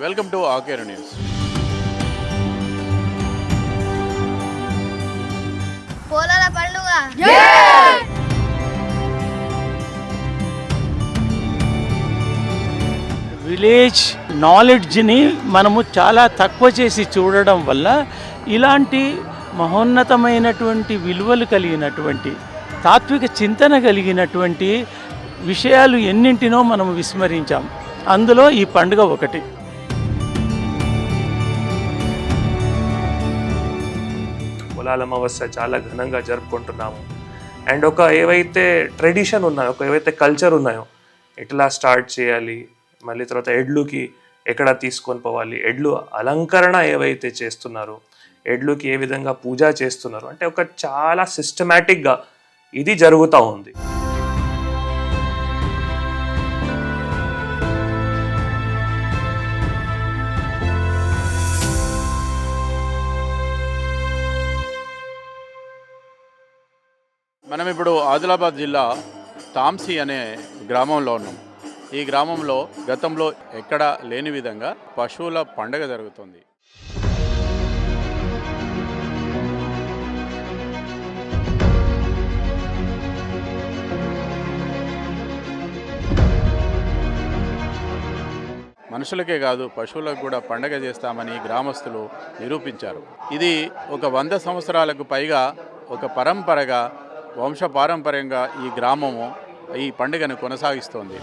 Welcome to Aker news. Polala పండుగ. Village నాలెడ్జ్ని మనము చాలా తక్కువ చేసి చూడడం వల్ల ఇలాంటి మహోన్నతమైనటువంటి విలువలు కలిగినటువంటి తాత్విక చింతన కలిగినటువంటి విషయాలు ఎన్నింటినో మనం విస్మరించాం. అందులో ఈ పండుగ ఒకటి. పొలాల అమావాస్య చాలా ఘనంగా జరుపుకుంటున్నాము. అండ్ ఒక ఏవైతే ట్రెడిషన్ ఉన్నాయో ఒక ఏవైతే కల్చర్ ఉన్నాయో ఎట్లా స్టార్ట్ చేయాలి మళ్ళీ తర్వాత ఎడ్లుకి ఎక్కడ తీసుకొని పోవాలి ఎడ్లు అలంకరణ ఏవైతే చేస్తున్నారో ఎడ్లుకి ఏ విధంగా పూజ చేస్తున్నారు అంటే ఒక చాలా సిస్టమేటిక్గా ఇది జరుగుతూ ఉంది. మనం ఇప్పుడు ఆదిలాబాద్ జిల్లా తాంసీ అనే గ్రామంలో ఉన్నాం. ఈ గ్రామంలో గతంలో ఎక్కడా లేని విధంగా పశువుల పండగ జరుగుతుంది. మనుషులకే కాదు పశువులకు కూడా పండగ చేస్తామని గ్రామస్తులు నిరూపించారు. ఇది ఒక వంద సంవత్సరాలకు పైగా ఒక పరంపరగా వంశపారంపర్యంగా ఈ గ్రామము ఈ పండుగను కొనసాగిస్తోంది.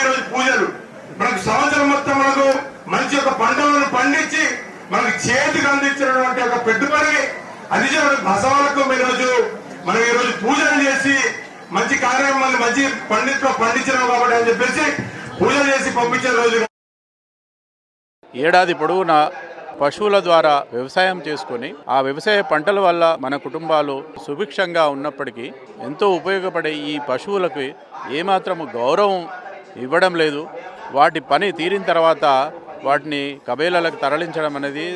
ఈరోజు పూజలు. మనకు సంవత్సరం మొత్తం మనకు మంచి ఒక పంటలను పండించి మనకి చేతికి అందించినటువంటి ఒక పెట్టుబడి అది బసవాలకు ఈరోజు మనం ఈరోజు పూజలు చేసి మంచి కార్యం మంచి పండితులు పండించినాం కాబట్టి అని చెప్పేసి పూజ చేసి పంపించే రోజు ఏడాది పొడవునా పశువుల ద్వారా వ్యవసాయం చేసుకొని ఆ వ్యవసాయ పంటల వల్ల మన కుటుంబాలు సుభిక్షంగా ఉన్నప్పటికీ ఎంతో ఉపయోగపడే ఈ పశువులకు ఏమాత్రము గౌరవం ఇవ్వడం లేదు. వాటి పని తీరిన తర్వాత వాటిని కబేలాలకు తరలించడం అనేది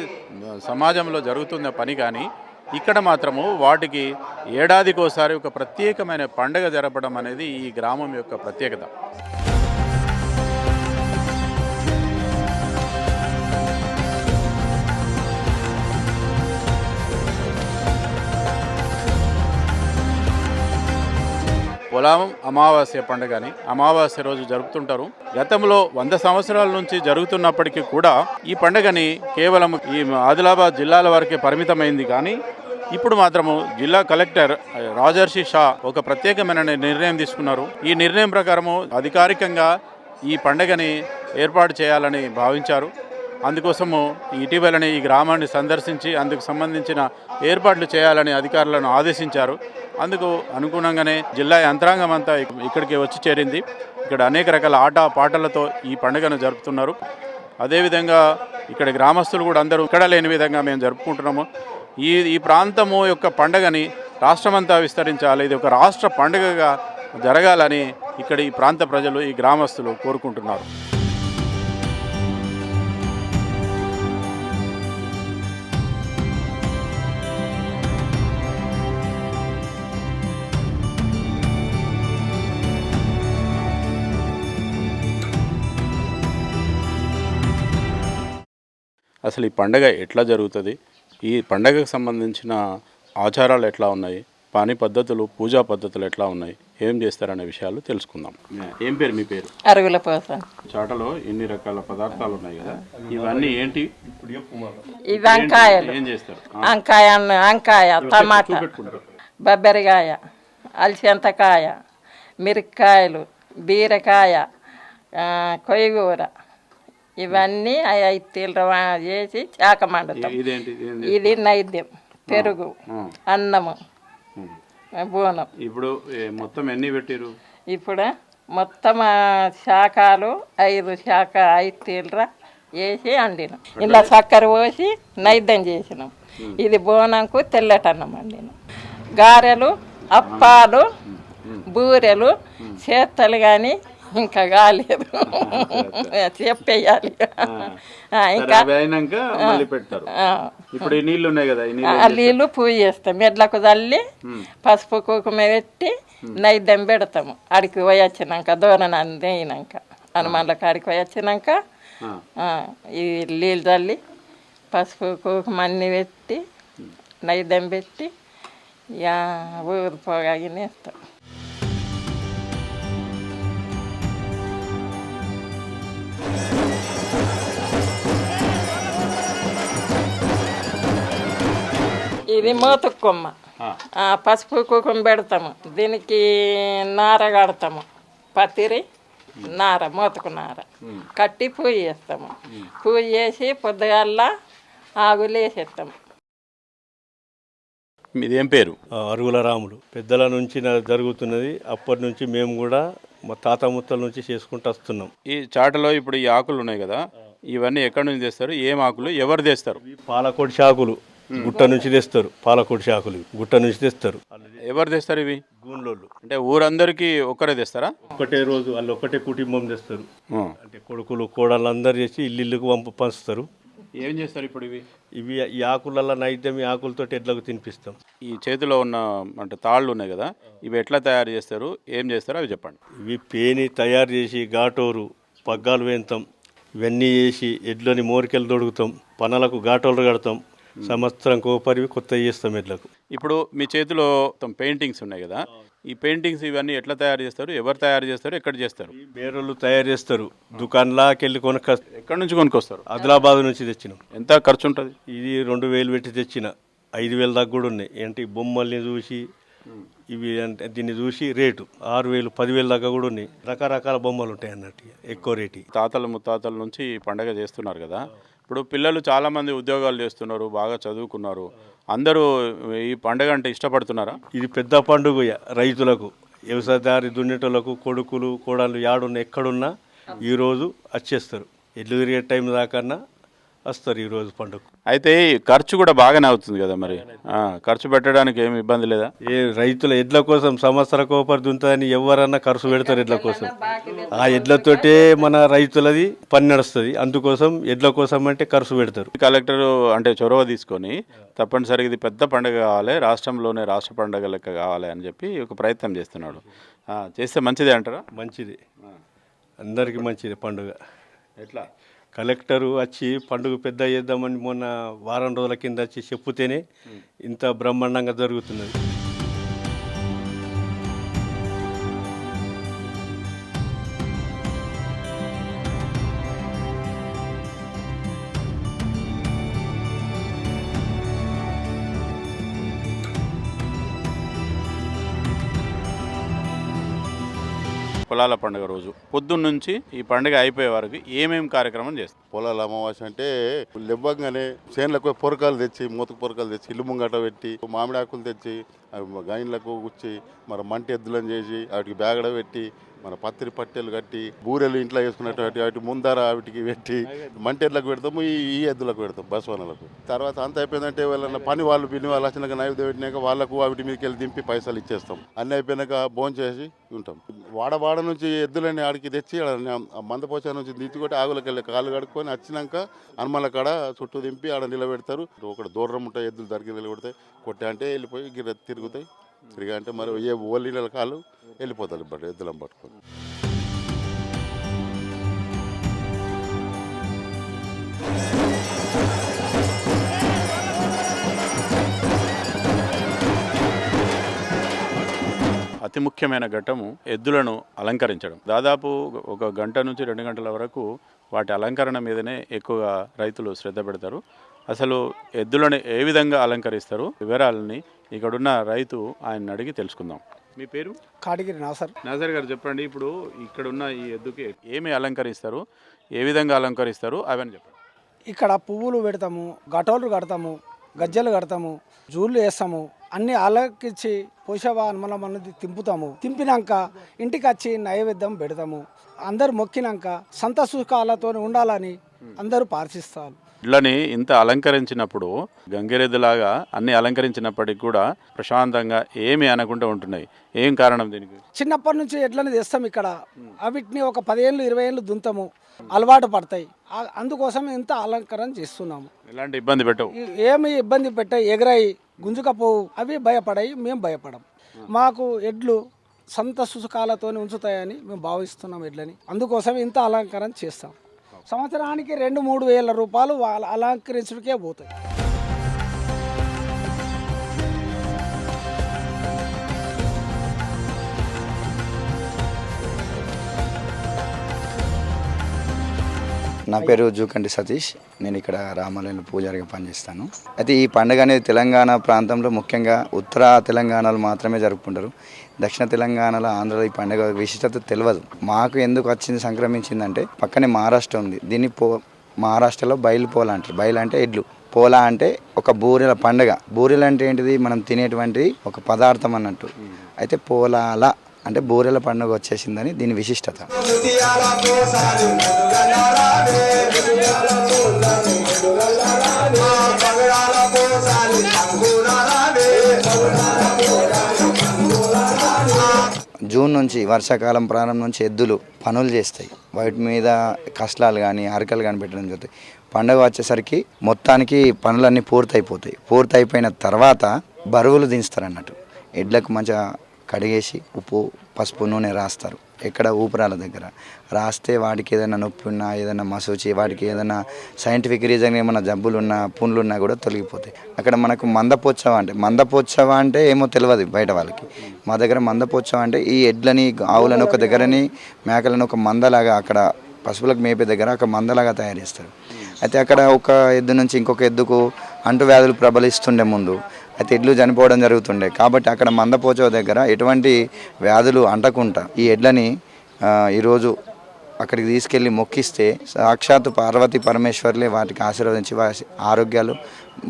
సమాజంలో జరుగుతున్న పని కానీ ఇక్కడ మాత్రము వాటికి ఏడాదికోసారి ఒక ప్రత్యేకమైన పండగ జరపడం అనేది ఈ గ్రామం యొక్క ప్రత్యేకత. పొలం అమావాస్య పండుగని అమావాస్య రోజు జరుపుతుంటారు. గతంలో వంద సంవత్సరాల నుంచి జరుగుతున్నప్పటికీ కూడా ఈ పండుగని కేవలం ఈ ఆదిలాబాద్ జిల్లాల వరకే పరిమితమైంది కానీ ఇప్పుడు మాత్రము జిల్లా కలెక్టర్ రాజర్షి షా ఒక ప్రత్యేకమైన నిర్ణయం తీసుకున్నారు. ఈ నిర్ణయం ప్రకారము అధికారికంగా ఈ పండుగని ఏర్పాటు చేయాలని భావించారు. అందుకోసము ఇటీవలనే ఈ గ్రామాన్ని సందర్శించి అందుకు సంబంధించిన ఏర్పాట్లు చేయాలని అధికారులను ఆదేశించారు. అందుకు అనుగుణంగానే జిల్లా యంత్రాంగం అంతా ఇక్కడికి వచ్చి చేరింది. ఇక్కడ అనేక రకాల ఆట పాటలతో ఈ పండుగను జరుపుతున్నారు. అదేవిధంగా ఇక్కడ గ్రామస్తులు కూడా అందరూ ఇక్కడ లేని విధంగా మేము జరుపుకుంటున్నాము. ఈ ఈ ప్రాంతము యొక్క పండుగని రాష్ట్రమంతా విస్తరించాలి. ఇది ఒక రాష్ట్ర పండుగగా జరగాలని ఇక్కడ ఈ ప్రాంత ప్రజలు ఈ గ్రామస్తులు కోరుకుంటున్నారు. అసలు ఈ పండగ ఎట్లా జరుగుతుంది? ఈ పండగకు సంబంధించిన ఆచారాలు ఎట్లా ఉన్నాయి? పని పద్ధతులు పూజా పద్ధతులు ఎట్లా ఉన్నాయి? ఏం చేస్తారనే విషయాలు తెలుసుకుందాం. ఏం పేరు మీ పేరు? అరుగుల చాటలో ఎన్ని రకాల పదార్థాలు ఉన్నాయి కదా? ఇవన్నీ ఏంటి? ఈ వంకాయలు ఏం చేస్తారు? వంకాయ వంకాయ టమాటా బొబ్బరికాయ అలసంతకాయ మిరపకాయలు బీరకాయ ఆ, కొయ్యగూర. ఇవన్నీ ఐదు తీర్ల చేసి చాక మండుతాం? ఇది నైద్యం పెరుగు. అన్నము. బోనం. ఇప్పుడు మొత్తం ఎన్ని పెట్టిరు ఇప్పుడు మొత్తం శాఖలు ఐదు శాఖ ఐదు తీర్ల వేసి వండినాం. ఇలా చక్కెర పోసి నైద్యం చేసినాం. ఇది బోనంకు తెల్లటన్నం వండినాం. గారెలు అప్పాలు బూరెలు చేత్తలు కానీ ఇంకా కాలేదు చెప్పేయాలి ఇంకా? అయినాక మళ్ళీ పెడతారు. ఇప్పుడు ఈ నీళ్ళు ఉన్నాయి కదా నీళ్ళు ఆ నీళ్ళు పూజ చేస్తాం. ఎడ్లకు చల్లి పసుపు కుంకుమ పెట్టి నైద్యం పెడతాము. అడికి పోయి వచ్చినాక దూరణాన్ని అయినాక హనుమాన్ల కాడికి పోయి వచ్చినాక ఈ నీళ్ళు చల్లి పసుపు కుంకుమ అన్ని పెట్టి నైద్యం పెట్టి ఇక ఊరు పోగానే వేస్తాం. ఇది మోతుకు కొమ్మ ఆ, పసుపు కుంకుమ పెడతాము. దీనికి నార కడతాము. పత్తిరి నార మోతకు నార. కట్టి పూజ చేస్తాము. పూజ చేసి పొద్దుగల్లా ఆగులు వేసేస్తాము. మీదేం పేరు? అరుగుల రాములు. పెద్దల నుంచి జరుగుతున్నది. అప్పటి నుంచి మేము కూడా మా తాత ముత్తల నుంచి చేసుకుంటూ వస్తున్నాం. ఈ చాటలో ఇప్పుడు ఈ ఆకులు ఉన్నాయి కదా ఇవన్నీ ఎక్కడి నుంచి తెస్తారు? ఏం ఆకులు? ఎవరు తెస్తారు? పాలకోడి శాకులు గుట్ట నుంచి తెస్తారు పాలకోడి శాకులు ఇవి. గుట్ట నుంచి తెస్తారు. ఎవరు తెస్తారు ఇవి? గూన్లోళ్ళు అంటే ఊరందరికీ ఒక్కరే తెస్తారా? ఒకటే రోజు వాళ్ళు ఒకటే కుటుంబం తెస్తారు. అంటే కొడుకులు కోడళ్ళు అందరు చేసి ఇల్లు ఇల్లుకు పంపు పంచుతారు. ఏం చేస్తారు ఇప్పుడు ఇవి? ఇవి ఈ ఆకులల్లో నైద్యం ఈ ఆకులతో ఎడ్లకు తినిపిస్తాం. ఈ చేతిలో ఉన్న అంటే తాళ్ళు ఉన్నాయి కదా ఇవి ఎట్లా తయారు చేస్తారు? ఏం చేస్తారు? అవి చెప్పండి. ఇవి పేని తయారు చేసి ఘాటోరు పగ్గాలు వేంతాం. ఇవన్నీ చేసి ఎడ్లని మోరికెలు దొడుగుతాం పనలకు ఘాటోలు కడతాం. సంవత్సరం కోపరివి కొత్త చేస్తాం ఎడ్లకు ఇప్పుడు మీ చేతిలో పెయింటింగ్స్ ఉన్నాయి కదా ఈ పెయింటింగ్స్ ఇవన్నీ ఎట్లా తయారు చేస్తారు? ఎవరు తయారు చేస్తారు? ఎక్కడ చేస్తారు? బేరోళ్ళు తయారు చేస్తారు. దుకాణంలాకి వెళ్ళి కొనక ఎక్కడి నుంచి కొనుక్కొస్తారు? ఆదిలాబాద్ నుంచి తెచ్చినాం. ఎంత ఖర్చు ఉంటుంది ఇది రెండు వేలు పెట్టి తెచ్చిన. ఐదు వేల దాకా కూడా ఉన్నాయి. ఈ బొమ్మల్ని చూసి ఇవి అంటే దీన్ని చూసి రేటు. ఆరు వేలు పదివేల దాకా కూడా ఉన్నాయి. రకరకాల బొమ్మలు ఉంటాయి అన్నట్టు ఎక్కువ రేటు తాతలు ముత్తాతల నుంచి పండగ చేస్తున్నారు కదా ఇప్పుడు పిల్లలు చాలామంది ఉద్యోగాలు చేస్తున్నారు బాగా చదువుకున్నారు. అందరూ ఈ పండుగ అంటే ఇష్టపడుతున్నారా? ఇది పెద్ద పండుగ రైతులకు వ్యవసాయదారి దున్నేటోళ్ళకు కొడుకులు కోడళ్ళు యాడున్న ఎక్కడున్నా ఈరోజు వచ్చేస్తారు. ఎడ్లు తిరిగే టైం దాకన్నా వస్తారు ఈరోజు పండుగ అయితే ఈ ఖర్చు కూడా బాగానే అవుతుంది కదా మరి? ఆ, ఖర్చు పెట్టడానికి ఏమి ఇబ్బంది లేదా? ఏ రైతుల ఎడ్ల కోసం సంవత్సర కోపరి దుంతదని ఎవరన్నా ఖర్చు పెడతారు ఎడ్ల కోసం? ఆ ఎడ్లతోటే మన రైతులది పని నడుస్తుంది. అందుకోసం ఎడ్ల కోసం అంటే ఖర్చు పెడతారు. కలెక్టర్ అంటే చొరవ తీసుకొని తప్పనిసరిగా ఇది పెద్ద పండుగ కావాలి రాష్ట్రంలోనే రాష్ట్ర పండుగ లెక్క కావాలి అని చెప్పి ఒక ప్రయత్నం చేస్తున్నాడు. ఆ, చేస్తే మంచిదే అంటారా? మంచిది. అందరికీ మంచిది పండుగ. ఎట్లా? కలెక్టరు వచ్చి పండుగ పెద్ద చేద్దామని మొన్న వారం రోజుల కింద వచ్చి చెప్పుతేనే ఇంత బ్రహ్మాండంగా జరుగుతున్నది. పొలాల పండుగ రోజు. పొద్దున్న నుంచి ఈ పండుగ అయిపోయే వరకు ఏమేమి కార్యక్రమం చేస్తారు? పొలాల అమావాస్య అంటే లెవ్వంగానే చేనులకు పొరకాలు తెచ్చి మూతకు పొరకాలు తెచ్చి ఇల్లు ముంగట పెట్టి మామిడి ఆకులు తెచ్చి అవి గైన్లకు గుచ్చి మరి మంట ఎద్దులను చేసి వాటికి బ్యాగడ పెట్టి మన పత్రి పట్టెలు కట్టి బూరెలు ఇంట్లో వేసుకున్నటువంటి వాటి ముందర వాటికి పెట్టి మంటెడ్లకు పెడతాము ఈ ఎద్దులకు పెడతాం బస్వనలకు. తర్వాత అంత అయిపోయిందంటే వాళ్ళ పని వాళ్ళు పిని వాళ్ళు వచ్చినాక నైవేద్యం పెట్టినాక వాళ్ళకు వాటి మీదకి వెళ్ళి దింపి పైసలు ఇచ్చేస్తాం. అన్నీ అయిపోయినాక భోజనం చేసి ఉంటాం. వాడవాడ నుంచి ఎద్దులని ఆడికి తెచ్చి ఆడ మందపోచ నుంచి దించుకొట్టి ఆగులకు వెళ్ళి కాళ్ళు కడుక్కొని వచ్చినాక హనుమల కాడ చుట్టూ దింపి ఆడ నిలబెడతారు. ఒకటి దూరం ఉంటాయి ఎద్దులు దరికి నిలబెడతాయి కొట్టే అంటే వెళ్ళిపోయి గిర తిరుగుతాయి. తిరిగా అంటే మరి ఏ ఓలి కాలు వెళ్ళిపోతారు బట్ ఎద్దులను పట్టుకొని. అతి ముఖ్యమైన ఘట్టము ఎద్దులను అలంకరించడం. దాదాపు ఒక గంట నుంచి రెండు గంటల వరకు వాటి అలంకరణ మీదనే ఎక్కువగా రైతులు శ్రద్ధ పెడతారు. అసలు ఎద్దులను ఏ విధంగా అలంకరిస్తారు? వివరాలని ఇక్కడున్న రైతు ఆయన అడిగి తెలుసుకుందాం. మీ పేరు? కాటిగిరి నాసర్. నాజర్ గారు చెప్పండి ఇప్పుడు ఇక్కడున్న ఈ ఎద్దుకి ఏమి అలంకరిస్తారు? ఏ విధంగా అలంకరిస్తారు? అవన్నీ చెప్పండి. ఇక్కడ పువ్వులు పెడతాము గటోలు కడతాము గజ్జలు కడతాము జూళ్ళు వేస్తాము అన్ని అలకిచ్చి పోషవా మనం అన్నది తింపుతాము. తింపినాక ఇంటికి వచ్చి నైవేద్యం పెడతాము. అందరు మొక్కినాక సంత సుఖాలతో ఉండాలని అందరూ ప్రార్థిస్తారు. ఇళ్ళని ఇంత అలంకరించినప్పుడు గంగిరెద్దులాగా అన్ని అలంకరించినప్పటికీ కూడా ప్రశాంతంగా ఏమీ అనకుండా ఉంటున్నాయి. ఏం కారణం దీనికి? చిన్నప్పటి నుంచి ఎడ్లని తెస్తాం ఇక్కడ. అవిటిని ఒక పదిహేళ్ళు ఇరవై ఏళ్ళు దుంతము. అలవాటు పడతాయి. అందుకోసం ఇంత అలంకరణ చేస్తున్నాము. ఎలాంటి ఇబ్బంది పెట్టవు. ఏమి ఇబ్బంది పెట్టాయి ఎగరాయి గుంజుకపోవు. అవి భయపడాయి మేము భయపడం. మాకు ఎడ్లు సంత సుసుకాలతో ఉంచుతాయని మేము భావిస్తున్నాం ఎడ్లని. అందుకోసం ఇంత అలంకరణ చేస్తాం. సంవత్సరానికి రెండు మూడు వేల రూపాయలు వాళ్ళ అలంకరించడానికే పోతాయి. నా పేరు జూకంటి సతీష్. నేను ఇక్కడ రామాలయంలో పూజారిగా పనిచేస్తాను. అయితే ఈ పండుగ అనేది తెలంగాణ ప్రాంతంలో ముఖ్యంగా ఉత్తర తెలంగాణలో మాత్రమే జరుపుకుంటారు. దక్షిణ తెలంగాణలో ఆంధ్రలో ఈ పండుగ విశిష్టత తెలియదు మాకు ఎందుకు వచ్చింది సంక్రమించిందంటే పక్కనే మహారాష్ట్ర ఉంది. దీన్ని పో మహారాష్ట్రలో బయలు పోల అంటారు. బయలు అంటే ఎడ్లు. పోలా అంటే ఒక బూరెల పండుగ. బూరెలు అంటే ఏంటిది? మనం తినేటువంటి ఒక పదార్థం అన్నట్టు. అయితే పోలాల అంటే బూరెల పండుగ వచ్చేసిందని దీని విశిష్టత. నుంచి వర్షాకాలం ప్రారంభం నుంచి ఎద్దులు పనులు చేస్తాయి. వాటి మీద కష్టాలు కానీ అరకలు కానీ పెట్టడం జరుగుతాయి. పండగ వచ్చేసరికి మొత్తానికి పనులన్నీ పూర్తయిపోతాయి. పూర్తయిపోయిన తర్వాత బరువులు దించుతారు అన్నట్టు ఎడ్లకు మంచిగా కడిగేసి ఉప్పు పసుపు నూనె రాస్తారు. ఎక్కడ ఊపిరాల దగ్గర. రాస్తే వాటికి ఏదైనా నొప్పి ఉన్నా ఏదైనా మసూచి వాటికి ఏదైనా సైంటిఫిక్ రీజన్ ఏమైనా జబ్బులు ఉన్నా పుండ్లు ఉన్నా కూడా తొలగిపోతాయి. అక్కడ మనకు మందపోత్సవ అంటే మందపోత్సవ అంటే ఏమో తెలియదు బయట వాళ్ళకి. మా దగ్గర మందపోత్సవ అంటే ఈ ఎడ్లని ఆవులను ఒక దగ్గరని మేకలను ఒక మందలాగా అక్కడ పశువులకు మేపే దగ్గర ఒక మందలాగా తయారు చేస్తారు. అయితే అక్కడ ఒక ఎద్దు నుంచి ఇంకొక ఎద్దుకు అంటువ్యాధులు ప్రబలిస్తుండే ముందు అయితే ఎడ్లు చనిపోవడం జరుగుతుండే. కాబట్టి అక్కడ మందపోచవ దగ్గర ఎటువంటి వ్యాధులు అంటకుండా ఈ ఎడ్లని ఈరోజు అక్కడికి తీసుకెళ్ళి మొక్కిస్తే సాక్షాత్తు పార్వతి పరమేశ్వర్లే వాటికి ఆశీర్వదించి వారి ఆరోగ్యాలు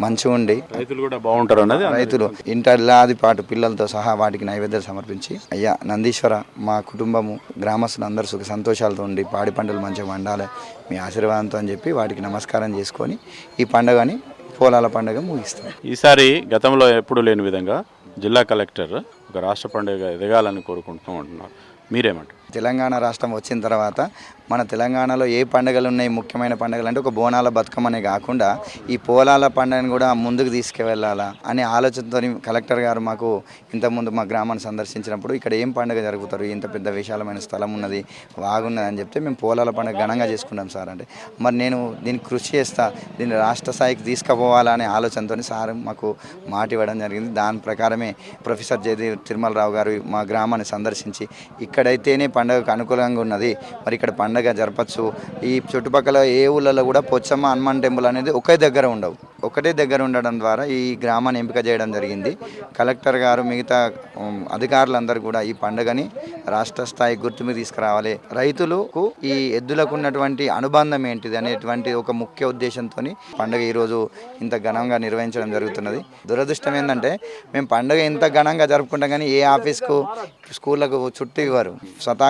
మంచిగా ఉండి రైతులు కూడా బాగుంటారు అన్నది రైతులు ఇంటర్లాది పాటు పిల్లలతో సహా వాటికి నైవేద్యాలు సమర్పించి అయ్యా నందీశ్వర మా కుటుంబము గ్రామస్తులు అందరూ సుఖ సంతోషాలతో ఉండి పాడి పంటలు మంచిగా వండాలి మీ ఆశీర్వాదంతో అని చెప్పి వాటికి నమస్కారం చేసుకొని ఈ పండుగని పోలాల పండుగ ముగిస్తాం. ఈసారి గతంలో ఎప్పుడు లేని విధంగా జిల్లా కలెక్టర్ ఒక రాష్ట్ర పండుగ ఎదగాలని కోరుకుంటూ ఉంటున్నారు మీరేమంటారు? తెలంగాణ రాష్ట్రం వచ్చిన తర్వాత మన తెలంగాణలో ఏ పండుగలు ఉన్నాయి ముఖ్యమైన పండుగలు అంటే ఒక బోనాల బతుకమ్మనే కాకుండా ఈ పోలాల పండుగను కూడా ముందుకు తీసుకువెళ్ళాలా అనే ఆలోచనతో కలెక్టర్ గారు మాకు ఇంతకుముందు మా గ్రామాన్ని సందర్శించినప్పుడు ఇక్కడ ఏం పండుగ జరుగుతారు ఇంత పెద్ద విశాలమైన స్థలం ఉన్నది వాగున్నది అని చెప్తే మేము పోలాల పండుగ ఘనంగా చేసుకుంటాం సార్ అంటే. మరి నేను దీనికి కృషి చేస్తా దీన్ని రాష్ట్ర స్థాయికి తీసుకుపోవాలనే ఆలోచనతో సార్ మాకు మాట ఇవ్వడం జరిగింది. దాని ప్రకారమే ప్రొఫెసర్ జయదేవ్ తిరుమలరావు గారు మా గ్రామాన్ని సందర్శించి ఇక్కడైతేనే పండుగకు అనుకూలంగా ఉన్నది. మరి ఇక్కడ పండుగ జరపచ్చు. ఈ చుట్టుపక్కల ఏ ఊళ్ళలో కూడా పొచ్చమ్మ హనుమాన్ టెంపుల్ అనేది ఒకే దగ్గర ఉండవు. ఒకటే దగ్గర ఉండడం ద్వారా ఈ గ్రామాన్ని ఎంపిక చేయడం జరిగింది. కలెక్టర్ గారు మిగతా అధికారులందరూ కూడా ఈ పండుగని రాష్ట్ర స్థాయి గుర్తుకు తీసుకురావాలి. రైతులకు ఈ ఎద్దులకు ఉన్నటువంటి అనుబంధం ఏంటిది అనేటువంటి ఒక ముఖ్య ఉద్దేశంతో పండుగ ఈరోజు ఇంత ఘనంగా నిర్వహించడం జరుగుతున్నది. దురదృష్టం ఏంటంటే మేము పండుగ ఇంత ఘనంగా జరుపుకుంటాం కానీ ఏ ఆఫీస్కు స్కూళ్ళకు చుట్టూ ఇవ్వరు.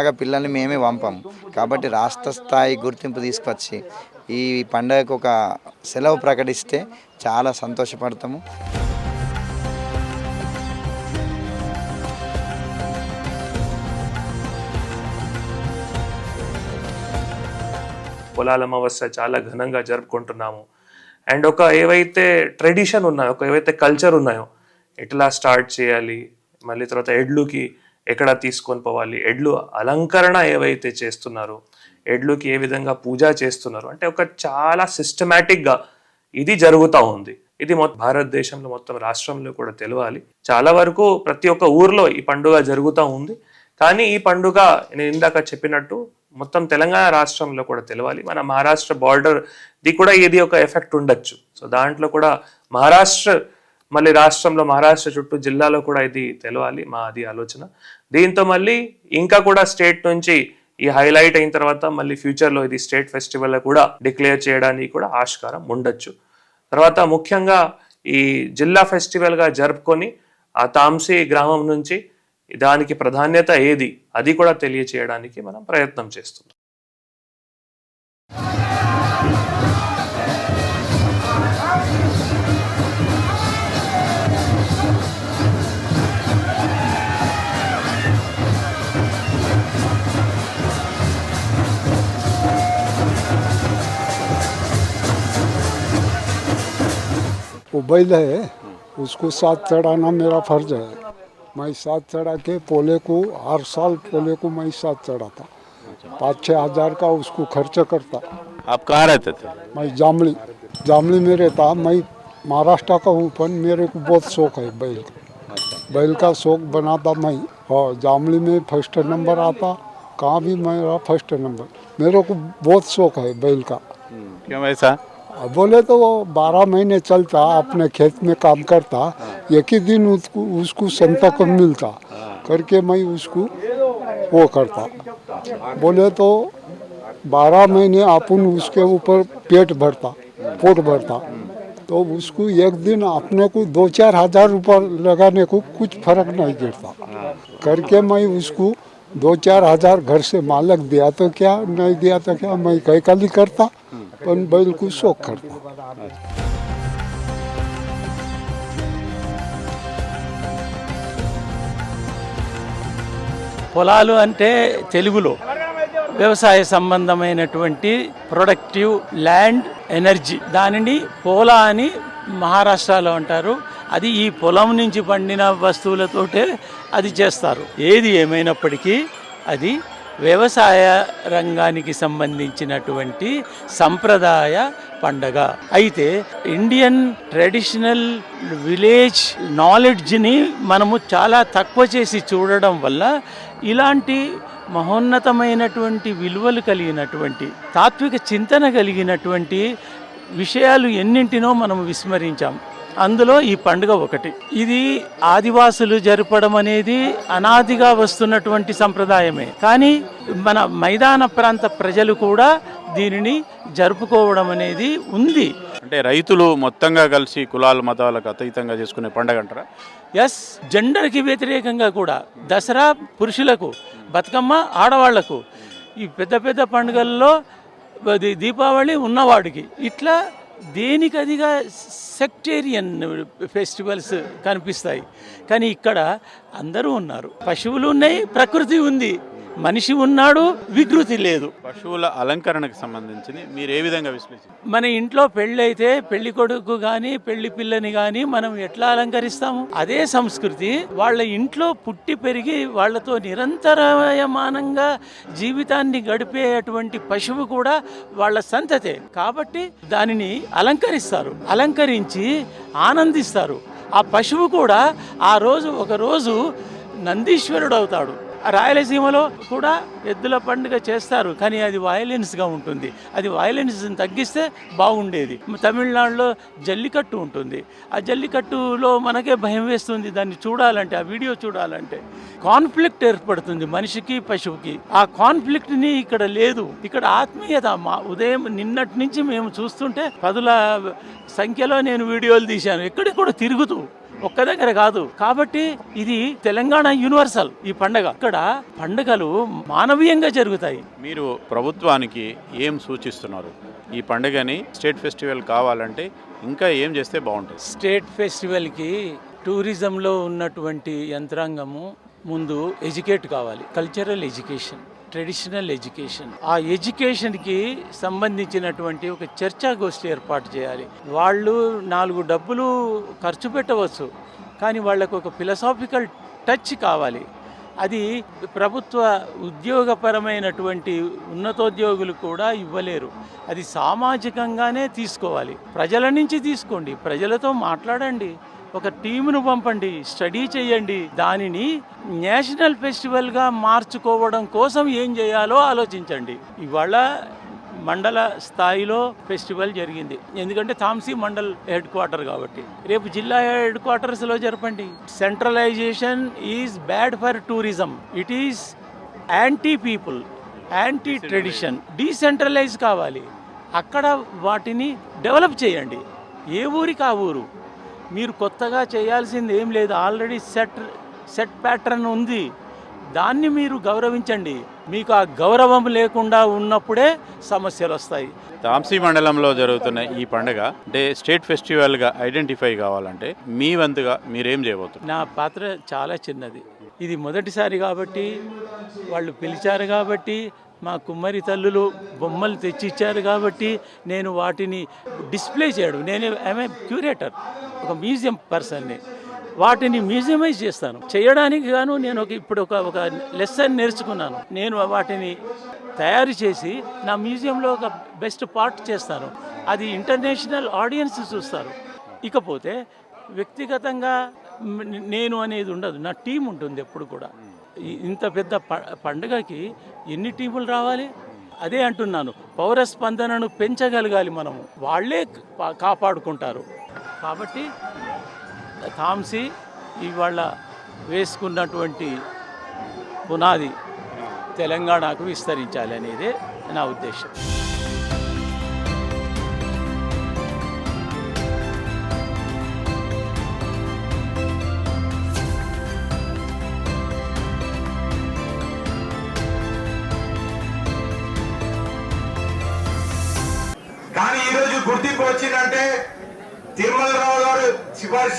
స్వతహాగా పిల్లల్ని మేమే పంపాం. కాబట్టి రాష్ట్ర స్థాయి గుర్తింపు తీసుకొచ్చి ఈ పండగకు ఒక సెలవు ప్రకటిస్తే చాలా సంతోషపడతాము. పొలాల అమావాస్య చాలా ఘనంగా జరుపుకుంటున్నాము. అండ్ ఒక ఏవైతే ట్రెడిషన్ ఉన్నాయో ఒక ఏవైతే కల్చర్ ఉన్నాయో ఎట్లా స్టార్ట్ చేయాలి మళ్ళీ తర్వాత ఎడ్లుకి ఎక్కడ తీసుకొని పోవాలి? ఎడ్లు అలంకరణ ఏవైతే చేస్తున్నారో ఎడ్లుకి ఏ విధంగా పూజ చేస్తున్నారు అంటే ఒక చాలా సిస్టమేటిక్గా ఇది జరుగుతూ ఉంది. ఇది మొత్తం భారతదేశంలో మొత్తం రాష్ట్రంలో కూడా తెలవాలి. చాలా వరకు ప్రతి ఒక్క ఊర్లో ఈ పండుగ జరుగుతూ ఉంది. కానీ ఈ పండుగ నేను ఇందాక చెప్పినట్టు మొత్తం తెలంగాణ రాష్ట్రంలో కూడా తెలవాలి. మన మహారాష్ట్ర బార్డర్ ది కూడా ఇది ఒక ఎఫెక్ట్ ఉండొచ్చు. సో దాంట్లో కూడా మహారాష్ట్ర మళ్ళీ రాష్ట్రంలో మహారాష్ట్ర చుట్టూ జిల్లాలో కూడా ఇది తెలవాలి మా అది ఆలోచన. దీంతో మళ్ళీ ఇంకా కూడా స్టేట్ నుంచి ఈ హైలైట్ అయిన తర్వాత మళ్ళీ ఫ్యూచర్లో ఇది స్టేట్ ఫెస్టివల్ కూడా డిక్లేర్ చేయడానికి కూడా ఆస్కారం ఉండొచ్చు. తర్వాత ముఖ్యంగా ఈ జిల్లా ఫెస్టివల్గా జరుపుకొని ఆ తాంసీ గ్రామం నుంచి దానికి ప్రాధాన్యత ఏది అది కూడా తెలియచేయడానికి మనం ప్రయత్నం చేస్తున్నాం. वो बैल है उसको साथ चढ़ाना मेरा फ़र्ज़ है। मैं साथ चढ़ा के पोले को हर साल पोले को मैं साथ चढ़ाता। पाँच छः हज़ार का उसको खर्च करता। आप कहाँ रहते थे? मैं जामली जामली में रहता। मैं महाराष्ट्र का हूँ पर मेरे को बहुत शौक है बैल का। बैल का शौक बनाता मैं। और जामली में फ़र्स्ट नंबर आता। कहाँ भी मेरा फ़र्स्ट नंबर मेरे को बहुत शौक है बैल का। क्यों ऐसा बोले तो वो बारह महीने चलता अपने खेत में काम करता एक ही दिन उसको उसको संता संतक मिलता करके मैं उसको वो करता। बोले तो बारह महीने अपन उसके ऊपर पेट भरता पोट भरता। तो उसको एक दिन अपने को दो चार हज़ार रुपये लगाने को कुछ फ़र्क नहीं गिरता करके मैं उसको दो चार हजार घर से मालक दिया तो क्या नहीं दिया तो क्या मैं कई कली करता पर बैल को शौक करता పొలాలు అంటే తెలుగులో వ్యవసాయ సంబంధమైనటువంటి ప్రొడక్టివ్ ల్యాండ్ ఎనర్జీ దానిని పోలా అని మహారాష్ట్రలో అంటారు. అది ఈ పొలం నుంచి పండిన వస్తువులతోటే అది చేస్తారు. ఏది ఏమైనప్పటికీ అది వ్యవసాయ రంగానికి సంబంధించినటువంటి సంప్రదాయ పండగ. అయితే ఇండియన్ ట్రెడిషనల్ విలేజ్ నాలెడ్జ్ని మనము చాలా తక్కువ చేసి చూడడం వల్ల ఇలాంటి మహోన్నతమైనటువంటి విలువలు కలిగినటువంటి తాత్విక చింతన కలిగినటువంటి విషయాలు ఎన్నింటినో మనం విస్మరించాం. అందులో ఈ పండుగ ఒకటి. ఇది ఆదివాసులు జరపడం అనేది అనాదిగా వస్తున్నటువంటి సంప్రదాయమే. కానీ మన మైదాన ప్రాంత ప్రజలు కూడా దీనిని జరుపుకోవడం అనేది ఉంది. అంటే రైతులు మొత్తంగా కలిసి కులాల మతాలకు అతీతంగా చేసుకునే పండగ అంటారా? ఎస్ జెండర్కి వ్యతిరేకంగా కూడా. దసరా పురుషులకు బతుకమ్మ ఆడవాళ్ళకు. ఈ పెద్ద పెద్ద పండుగల్లో దీపావళి ఉన్నవాడికి. ఇట్లా దేనికదిగా సెక్టేరియన్ ఫెస్టివల్స్ కనిపిస్తాయి. కానీ ఇక్కడ అందరూ ఉన్నారు. పశువులు ఉన్నాయి ప్రకృతి ఉంది. మనిషి ఉన్నాడు వికృతి లేదు. పశువుల అలంకరణకు సంబంధించి మీరు ఏ విధంగా విశ్లేషించారు? మన ఇంట్లో పెళ్ళి అయితే పెళ్ళి కొడుకు కానీ పెళ్ళి పిల్లని కానీ మనం ఎట్లా అలంకరిస్తాము? అదే సంస్కృతి. వాళ్ళ ఇంట్లో పుట్టి పెరిగి వాళ్ళతో నిరంతరమానంగా జీవితాన్ని గడిపేటువంటి పశువు కూడా వాళ్ళ సంతతే. కాబట్టి దానిని అలంకరిస్తారు. అలంకరించి ఆనందిస్తారు. ఆ పశువు కూడా ఆ రోజు ఒక రోజు నందీశ్వరుడు అవుతాడు. రాయలసీమలో కూడా ఎద్దుల పండుగ చేస్తారు కానీ అది వయలెన్స్గా ఉంటుంది. అది వయలెన్స్ తగ్గిస్తే బాగుండేది. తమిళనాడులో జల్లికట్టు ఉంటుంది. ఆ జల్లికట్టులో మనకే భయం వేస్తుంది దాన్ని చూడాలంటే ఆ వీడియో చూడాలంటే. కాన్ఫ్లిక్ట్ ఏర్పడుతుంది మనిషికి పశువుకి. ఆ కాన్ఫ్లిక్ట్ని ఇక్కడ లేదు. ఇక్కడ ఆత్మీయత మా ఉదయం నిన్నటి నుంచి మేము చూస్తుంటే పదుల సంఖ్యలో నేను వీడియోలు తీశాను. ఎక్కడికి కూడా తిరుగుతూ ఒక్క దగ్గర కాదు. కాబట్టి ఇది తెలంగాణ యూనివర్సల్ ఈ పండగ. ఇక్కడ పండుగలు మానవీయంగా జరుగుతాయి. మీరు ప్రభుత్వానికి ఏం సూచిస్తున్నారు? ఈ పండుగని స్టేట్ ఫెస్టివల్ కావాలంటే ఇంకా ఏం చేస్తే బాగుంటుంది? స్టేట్ ఫెస్టివల్కి టూరిజంలో ఉన్నటువంటి యంత్రాంగము ముందు ఎడ్యుకేట్ కావాలి. Cultural education. ట్రెడిషనల్ ఎడ్యుకేషన్ ఆ ఎడ్యుకేషన్కి సంబంధించినటువంటి ఒక చర్చా గోష్ఠి ఏర్పాటు చేయాలి. వాళ్ళు నాలుగు డబ్బులు ఖర్చు పెట్టవచ్చు కానీ వాళ్ళకు ఒక ఫిలసాఫికల్ టచ్ కావాలి. అది ప్రభుత్వ ఉద్యోగపరమైనటువంటి ఉన్నతోద్యోగులు కూడా ఇవ్వలేరు. అది సామాజికంగానే తీసుకోవాలి. ప్రజల నుంచి తీసుకోండి. ప్రజలతో మాట్లాడండి. ఒక టీమును పంపండి స్టడీ చేయండి దానిని నేషనల్ ఫెస్టివల్గా మార్చుకోవడం కోసం ఏం చేయాలో ఆలోచించండి. ఇవాళ మండల స్థాయిలో ఫెస్టివల్ జరిగింది. ఎందుకంటే థామ్సీ మండల్ హెడ్ క్వార్టర్ కాబట్టి. రేపు జిల్లా హెడ్ క్వార్టర్స్లో జరపండి. Centralisation is bad for tourism. It is anti people anti tradition. Decentralise కావాలి. అక్కడ వాటిని డెవలప్ చేయండి. ఏ ఊరికి ఆ ఊరు? మీరు కొత్తగా చేయాల్సింది ఏం లేదు. ఆల్రెడీ సెట్ సెట్ ప్యాటర్న్ ఉంది. దాన్ని మీరు గౌరవించండి. మీకు ఆ గౌరవం లేకుండా ఉన్నప్పుడే సమస్యలు వస్తాయి. తాంసీ మండలంలో జరుగుతున్న ఈ పండుగ అంటే స్టేట్ ఫెస్టివల్గా ఐడెంటిఫై కావాలంటే మీ వంతుగా మీరేం చేయబోతున్నారు? నా పాత్ర చాలా చిన్నది. ఇది మొదటిసారి కాబట్టి వాళ్ళు పిలిచారు కాబట్టి మా కుమ్మరి తల్లులు బొమ్మలు తెచ్చిచ్చారు కాబట్టి నేను వాటిని డిస్ప్లే చేయడం. నేను ఐఎమ్ క్యూరేటర్ ఒక మ్యూజియం పర్సన్ని. వాటిని మ్యూజియమైజ్ చేస్తాను. చేయడానికి గాను నేను ఒక ఇప్పుడు ఒక ఒక లెసన్ నేర్చుకున్నాను. నేను వాటిని తయారు చేసి నా మ్యూజియంలో ఒక బెస్ట్ పార్ట్ చేస్తాను. అది ఇంటర్నేషనల్ ఆడియన్స్ చూస్తారు. ఇకపోతే వ్యక్తిగతంగా నేను అనేది ఉండదు. నా టీం ఉంటుంది ఎప్పుడు కూడా. ఇంత పెద్ద ప- పండుగకి ఎన్ని టీములు రావాలి? అదే అంటున్నాను. పౌర స్పందనను పెంచగలగాలి మనము. వాళ్ళే కాపాడుకుంటారు. కాబట్టి థామ్సీ ఇవాళ వేసుకున్నటువంటి పునాది తెలంగాణకు విస్తరించాలి అనేదే నా ఉద్దేశం.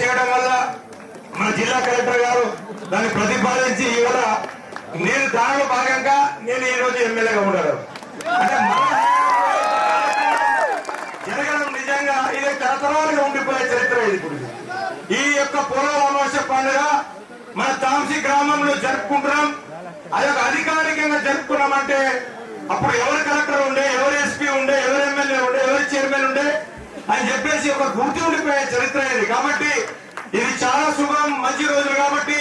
చేయడం వల్ల మన జిల్లా కలెక్టర్ గారు దాన్ని ప్రతిపాదించి ఇవాళ నేను దానిలో భాగంగా నేను ఈ రోజు ఎమ్మెల్యేగా ఉండడం అంటే జరగడం నిజంగా ఇది తరతరాలుగా ఉండిపోయే చరిత్ర ఇది ఇప్పుడు. ఈ యొక్క పూర్వ అమావాస్య పండుగ మన తాంసి గ్రామంలో జరుపుకుంటున్నాం. అది ఒక అధికారికంగా జరుపుకున్నామంటే అప్పుడు ఎవరు కలెక్టర్ ఉండే ఎవరు ఎస్పీ ఉండే ఎవరు అని చెప్పేసి ఒక గుర్తు ఉండిపోయే చరిత్ర ఇది. కాబట్టి ఇది చాలా శుభం మంచి రోజులు కాబట్టి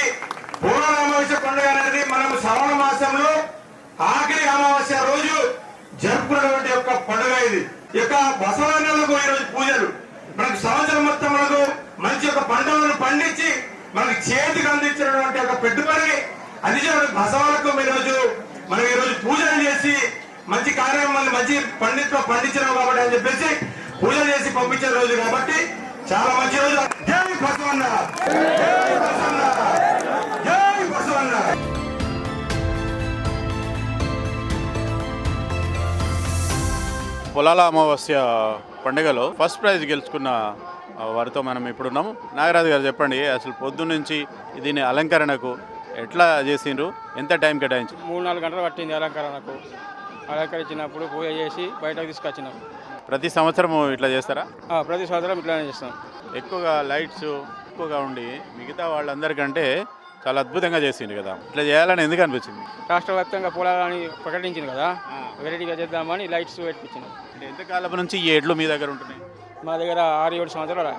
పూర్వ అమావాస్య పండుగ అనేది మనం శ్రవణ మాసంలో ఆఖరి అమావాస్య రోజు జరుపుకున్నటువంటి యొక్క పండుగ ఇది. ఈ యొక్క బసవన్నలకు ఈరోజు పూజలు. మనకు సంవత్సరం మొత్తం మనకు మంచి యొక్క పంటలను పండించి మనకి చేతికి అందించినటువంటి ఒక పెట్టుబడి అందించినటువంటి బసవాలకు ఈరోజు మనం ఈరోజు పూజలు చేసి మంచి కార్యక్రమాలు మంచి పండితులు పండించినాం కాబట్టి అని చెప్పేసి పూజలు చేసి పంపించిన రోజు కాబట్టి చాలా మంచి రోజు. జై బసవన్న! జై బసవన్న! జై బసవన్న! పొలాల అమావాస్య పండుగలో ఫస్ట్ ప్రైజ్ గెలుచుకున్న వారితో మనం ఇప్పుడున్నాము. నాగరాజు గారు చెప్పండి అసలు పొద్దున్న నుంచి దీని అలంకరణకు ఎట్లా చేసిండ్రు? ఎంత టైం కేటాయించి మూడు నాలుగు గంటలు పట్టింది అలంకరణకు. అలంకరించినప్పుడు పూజ చేసి బయటకు తీసుకొచ్చినాం. ప్రతి సంవత్సరం ఇట్లా చేస్తారా? ప్రతి సంవత్సరం ఇట్లానే చేస్తాం. ఎక్కువగా లైట్స్ ఎక్కువగా ఉండి మిగతా వాళ్ళందరికంటే చాలా అద్భుతంగా చేసిండు కదా. ఇట్లా చేయాలని ఎందుకు అనిపించింది? రాష్ట్ర వ్యాప్తంగా పొలాలని ప్రకటించింది కదా. వెరైటీగా చేద్దామని లైట్స్ పెట్టించినాం అంటే ఎంతకాలం నుంచి ఈ ఎడ్లు మీ దగ్గర ఉంటున్నాయి? మా దగ్గర ఆరు ఏడు సంవత్సరాలు